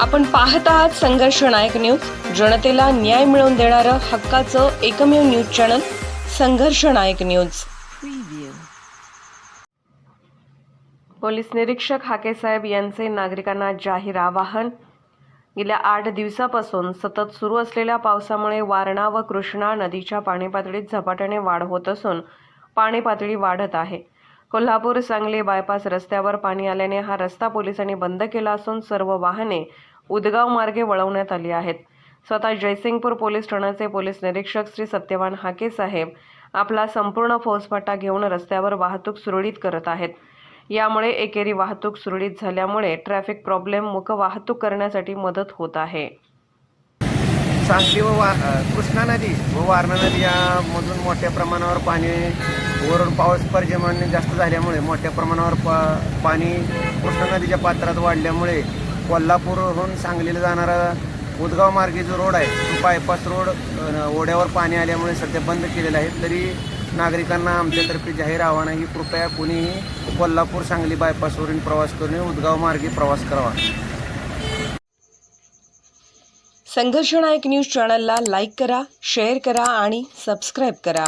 आपण पाहत आहात संघर्ष नायक न्यूज. जनतेला न्याय मिळवून देणारं हक्काचं एकमेव न्यूज चॅनल संघर्ष नायक न्यूज. पोलीस निरीक्षक हाकेसाहेब यांचे नागरिकांना जाहीर आवाहन. गेल्या आठ दिवसापासून सतत सुरू असलेल्या पावसामुळे वारणा व कृष्णा नदीच्या पाणी पातळीत झपाट्याने वाढ होत असून पाणी पातळी वाढत आहे. कोल्हापूर सांगली बायपास रस्त्यावर पाणी आल्याने हा रस्ता पोलिसांनी बंद केला असून सर्व वाहने उदगाव मार्गे वळवण्यात आली आहेत. स्वतः जयसिंगपूर पोलीस ठाण्याचे पोलीस निरीक्षक श्री सत्यवान हाके साहेब आपला संपूर्ण फौजफाटा घेऊन रस्त्यावर वाहतूक सुरळीत करत आहेत. यामुळे एकेरी वाहतूक सुरळीत झाल्यामुळे ट्रॅफिक प्रॉब्लेम मुख वाहतूक करण्यासाठी मदत होत आहे. सांगली व वा कृष्णा नदी व वारणा नदी यामधून मोठ्या प्रमाणावर पाणी वरून पाऊस पर्जन्य जास्त झाल्यामुळे मोठ्या प्रमाणावर पा पाणी कृष्णा नदीच्या पात्रात वाढल्यामुळे कोल्हापूरहून सांगलीला जाणारा उदगाव मार्गे जो रोड आहे तो बायपास रोड ओढ्यावर पाणी आल्यामुळे सध्या बंद केलेला आहे. तरी नागरिकांना आमच्यातर्फे जाहीर आव्हान आहे की कृपया कुणीही कोल्हापूर सांगली बायपासवरून प्रवास करून उदगाव मार्गे प्रवास करावा. संघर्षनायक न्यूज चॅनलला लाईक करा शेअर करा आणि सबस्क्राईब करा.